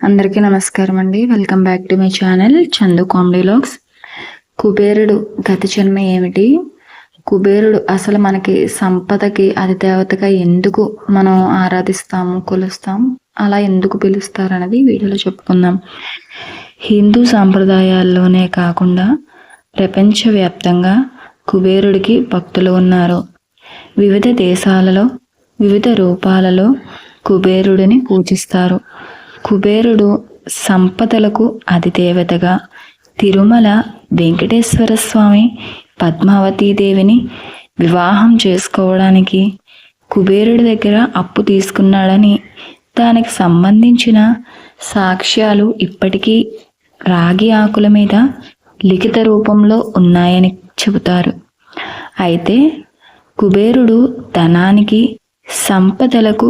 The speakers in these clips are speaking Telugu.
అందరికీ నమస్కారం అండి. Welcome back to my channel Chandu comedy vlogs కుబేరుడు గత జన్మ ఏమిటి? కుబేరుడు అసలు మనకి సంపదకి అది దేవతగా ఎందుకు మనం ఆరాధిస్తాము కొలుస్తాం? అలా ఎందుకు పిలుస్తారు అనేది వీడియోలో చెప్పుకుందాం. హిందూ సాంప్రదాయాల్లోనే కాకుండా ప్రపంచవ్యాప్తంగా కుబేరుడికి భక్తులు ఉన్నారు. వివిధ దేశాలలో వివిధ రూపాలలో కుబేరుడిని పూజిస్తారు. కుబేరుడు సంపదలకు అధిదేవతగా తిరుమల వెంకటేశ్వర స్వామి పద్మావతీదేవిని వివాహం చేసుకోవడానికి కుబేరుడి దగ్గర అప్పు తీసుకున్నాడని దానికి సంబంధించిన సాక్ష్యాలు ఇప్పటికీ రాగి ఆకుల మీద లిఖిత రూపంలో ఉన్నాయని చెబుతారు. అయితే కుబేరుడు ధనానికి సంపదలకు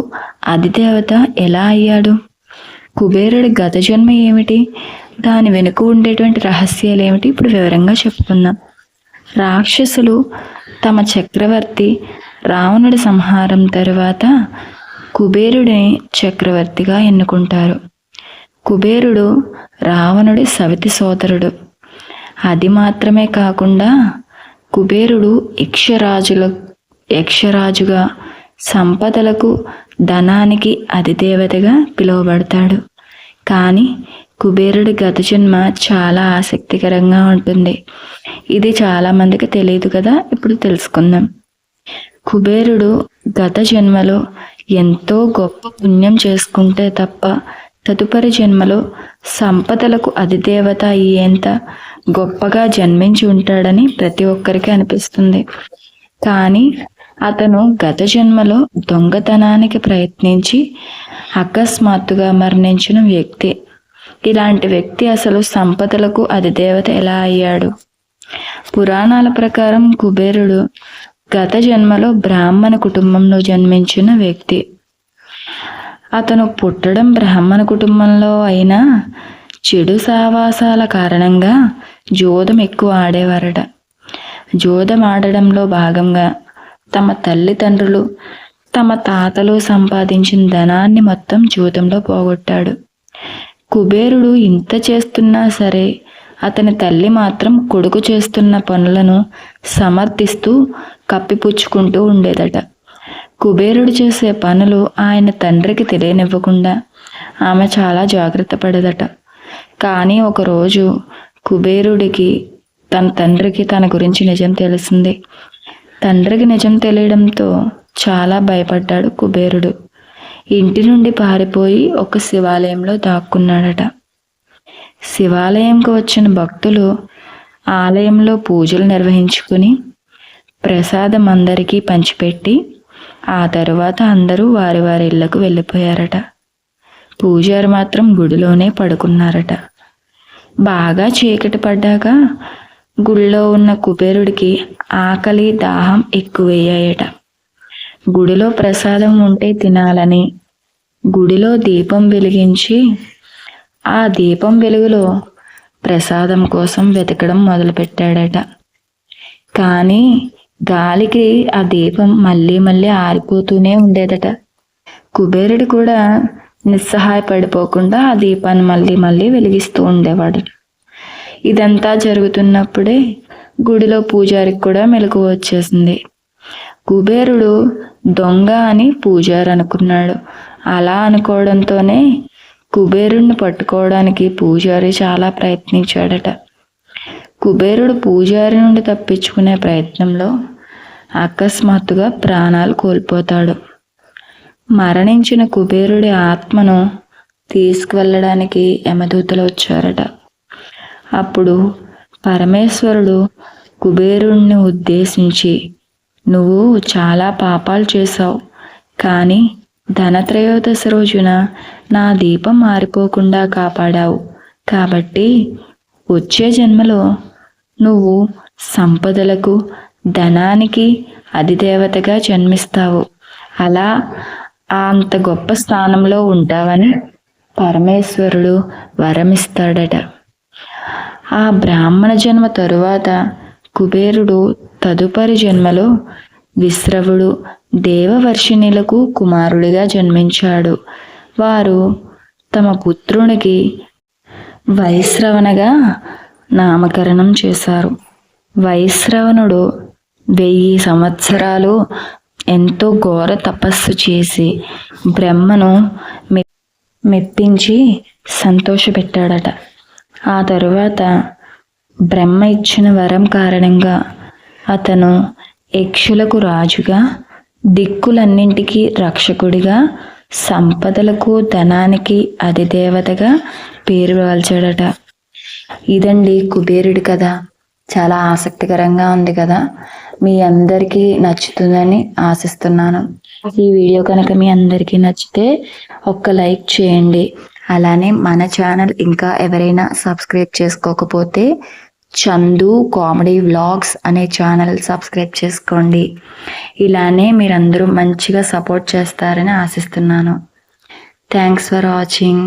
అధిదేవత ఎలా అయ్యాడు? కుబేరుడి గత జన్మ ఏమిటి? దాని వెనుక ఉండేటువంటి రహస్యాలు ఏమిటి ఇప్పుడు వివరంగా చెప్పుకుందాం. రాక్షసులు తమ చక్రవర్తి రావణుడి సంహారం తరువాత కుబేరుడిని చక్రవర్తిగా ఎన్నుకుంటారు. కుబేరుడు రావణుడి సవితి సోదరుడు. అది మాత్రమే కాకుండా కుబేరుడు యక్షరాజుల యక్షరాజుగా సంపదలకు ధనానికి అధిదేవతగా పిలువబడతాడు. కానీ కుబేరుడి గత జన్మ చాలా ఆసక్తికరంగా ఉంటుంది. ఇది చాలామందికి తెలియదు కదా? ఇప్పుడు తెలుసుకుందాం. కుబేరుడు గత జన్మలో ఎంతో గొప్ప పుణ్యం చేసుకుంటే తప్ప తదుపరి జన్మలో సంపదలకు అధిదేవత అయ్యేంత గొప్పగా జన్మించి ఉంటాడని ప్రతి ఒక్కరికి అనిపిస్తుంది. కానీ అతను గత జన్మలో దొంగతనానికి ప్రయత్నించి అకస్మాత్తుగా మరణించిన వ్యక్తి. ఇలాంటి వ్యక్తి అసలు సంపదలకు అధిదేవత ఎలా అయ్యాడు? పురాణాల ప్రకారం కుబేరుడు గత జన్మలో బ్రాహ్మణ కుటుంబంలో జన్మించిన వ్యక్తి. అతను పుట్టడం బ్రాహ్మణ కుటుంబంలో అయినా చెడు సావాసాల కారణంగా జోదం ఎక్కువ ఆడేవారట. జోదం ఆడడంలో భాగంగా తమ తల్లిదండ్రులు తమ తాతలు సంపాదించిన ధనాన్ని మొత్తం జూతంలో పోగొట్టాడు. కుబేరుడు ఇంత చేస్తున్నా సరే అతని తల్లి మాత్రం కొడుకు చేస్తున్న పనులను సమర్థిస్తూ కప్పిపుచ్చుకుంటూ ఉండేదట. కుబేరుడు చేసే పనులు ఆయన తండ్రికి తెలియనివ్వకుండా ఆమె చాలా జాగ్రత్త పడేదట. కానీ ఒకరోజు కుబేరుడికి తన తండ్రికి తన గురించి నిజం తెలిసింది. తండ్రికి నిజం తెలియడంతో చాలా భయపడ్డాడు కుబేరుడు. ఇంటి నుండి పారిపోయి ఒక శివాలయంలో దాక్కున్నాడట. శివాలయంకు వచ్చిన భక్తులు ఆలయంలో పూజలు నిర్వహించుకుని ప్రసాదం అందరికీ పంచిపెట్టి ఆ తరువాత అందరూ వారి వారి ఇళ్ళకు వెళ్ళిపోయారట. పూజారి మాత్రం గుడిలోనే పడుకున్నారట. బాగా చీకటి పడ్డాక గుడిలో ఉన్న కుబేరుడికి ఆకలి దాహం ఎక్కువయ్యాయట. గుడిలో ప్రసాదం ఉంటే తినాలని. గుడిలో దీపం వెలిగించి ఆ దీపం వెలుగులో ప్రసాదం కోసం వెతకడం మొదలుపెట్టాడట. కానీ గాలికి ఆ దీపం మళ్ళీ మళ్ళీ ఆరిపోతూనే ఉండేదట. కుబేరుడు కూడా నిస్సహాయపడిపోకుండా ఆ దీపాన్ని మళ్ళీ మళ్ళీ వెలిగిస్తూ ఉండేవాడు ఇదంతా జరుగుతున్నప్పుడే గుడిలో పూజారికి కూడా మెలకు వచ్చేసింది. కుబేరుడు దొంగ అని పూజారి అనుకున్నాడు. అలా అనుకోవడంతోనే కుబేరుడిని పట్టుకోవడానికి పూజారి చాలా ప్రయత్నించాడట. కుబేరుడు పూజారి నుండి తప్పించుకునే ప్రయత్నంలో అకస్మాత్తుగా ప్రాణాలు కోల్పోతాడు. మరణించిన కుబేరుడి ఆత్మను తీసుకువెళ్ళడానికి యమదూతలు వచ్చారట. అప్పుడు పరమేశ్వరుడు కుబేరుణ్ణి ఉద్దేశించి నువ్వు చాలా పాపాలు చేశావు కానీ ధనత్రయోదశి రోజున నా దీపం మారిపోకుండా కాపాడావు. కాబట్టి వచ్చే జన్మలో నువ్వు సంపదలకు ధనానికి అధిదేవతగా జన్మిస్తావు. అలా అంత గొప్ప స్థానంలో ఉంటావని పరమేశ్వరుడు వరమిస్తాడట. ఆ బ్రాహ్మణ జన్మ తరువాత కుబేరుడు తదుపరి జన్మలో విశ్రవుడు దేవవర్షిణులకు కుమారుడిగా జన్మించాడు. వారు తమ పుత్రునికి వైశ్రవణగా నామకరణం చేశారు. వైశ్రవణుడు వెయ్యి సంవత్సరాలు ఎంతో ఘోర తపస్సు చేసి బ్రహ్మను మె మెప్పించి సంతోషపెట్టాడట. ఆ తరువాత బ్రహ్మ ఇచ్చిన వరం కారణంగా అతను యక్షులకు రాజుగా దిక్కులన్నింటికి రక్షకుడిగా సంపదలకు ధనానికి అధిదేవతగా పేరు వాల్చాడట ఇదండి కుబేరుడి కథ. చాలా ఆసక్తికరంగా ఉంది కదా. మీ అందరికీ నచ్చుతుందని ఆశిస్తున్నాను. ఈ వీడియో కనుక మీ అందరికీ నచ్చితే ఒక్క లైక్ చేయండి. అలానే మన ఛానల్ ఇంకా ఎవరైనా సబ్స్క్రైబ్ చేసుకోకపోతే చందు కామెడీ వ్లాగ్స్ అనే ఛానల్ సబ్స్క్రైబ్ చేసుకోండి. ఇలానే మీరందరూ మంచిగా సపోర్ట్ చేస్తారని ఆశిస్తున్నాను. Thanks for watching.